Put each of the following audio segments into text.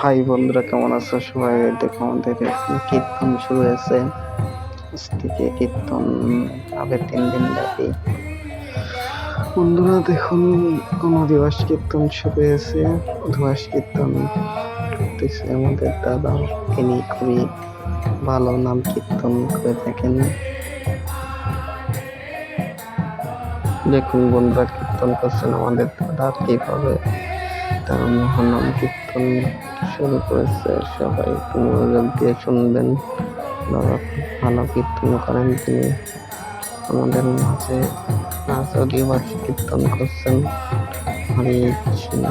High বন্ধুরা, কেমন আছো? সবাই দেখো আমাদের কীর্তন শুরু হয়েছে। থেকে কীর্তন হবে তিন দিন ব্যাপী। বন্ধুরা, দেখুন, কোন দিবাস কীর্তন শুরু হয়েছে। ধুয়াস কীর্তন করতেছে আমাদের দাদা, তিনি খুবই ভালো নাম কীর্তন করে থাকেন। দেখুন বন্ধুরা, কীর্তন করছেন আমাদের দাদা কীভাবে তার মহানাম কীর্তন শুরু করেছে। সবাই একটু মনোযোগ দিয়ে শুনবেন। বাবা ভালো কীর্তন করেন তিনি। আমাদের মাঝে নাচ দিবাস কীর্তন করছেন। হরে কৃষ্ণ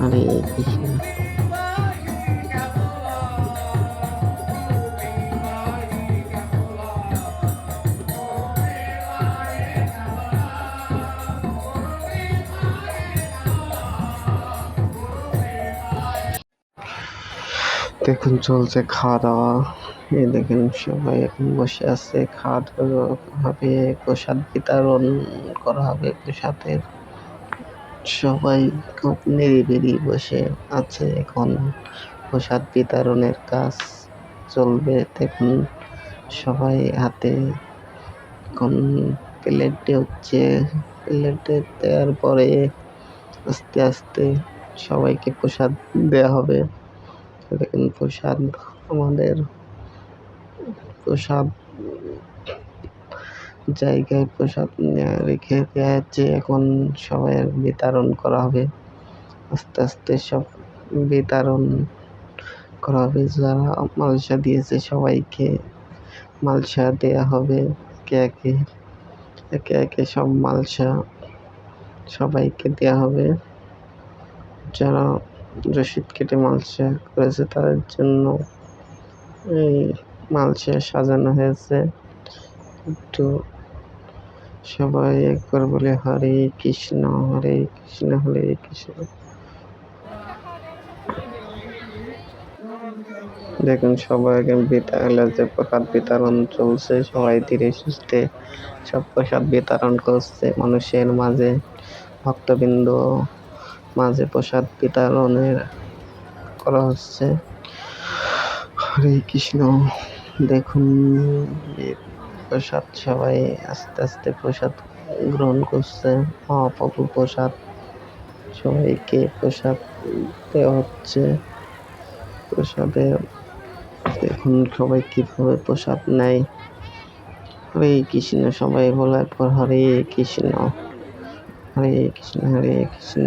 হরে কৃষ্ণ। দেখুন চলছে খাওয়া দাওয়া এই দেখেন সবাই এখন বসে আছে খাওয়া দাওয়া হবে, প্রসাদ বিতরণ করা হবে প্রসাদের। সবাই খুব নিরিবিলি বসে আছে এখন। প্রসাদ বিতরণের কাজ চলবে দেখুন। সবাই হাতে এখন প্লেটে হচ্ছে প্লেটে দেওয়ার পরে আস্তে আস্তে সবাইকে প্রসাদ দেওয়া হবে। দেখুন প্রসাদ, আমাদের প্রসাদ, জায়গায় প্রসাদ রেখে দেওয়া হচ্ছে এখন সবাই বিতরণ করা হবে। আস্তে আস্তে সব বিতরণ করা হবে। যারা মালসা দিয়েছে সবাইকে মালসা দেয়া হবে। একে একে একে একে সব মালসা সবাইকে দেওয়া হবে। যারা রসিদ কেটে মালসা করেছে তাদের জন্য এই মালসা সাজানো হয়েছে। একটু সবাই একবার বলে, হরে কৃষ্ণ হরে কৃষ্ণ হরে কৃষ্ণ। দেখুন, সবাই যে প্রসাদ বিতরণ চলছে, সবাই ধীরে সুস্থে সব প্রসাদ বিতরণ করছে। মানুষের মাঝে ভক্তবৃন্দ মাঝে প্রসাদ বিতরণের করা হচ্ছে। হরে কৃষ্ণ। দেখুন প্রসাদ সবাই আস্তে আস্তে প্রসাদ গ্রহণ করছে। মহাপ্রভু প্রসাদ, সবাইকে প্রসাদ দেওয়া হচ্ছে। প্রসাদে দেখুন সবাই কীভাবে প্রসাদ নেয়। হরে কৃষ্ণ, সবাই বলার পর হরে কৃষ্ণ। হরে কৃষ্ণ হরে কৃষ্ণ।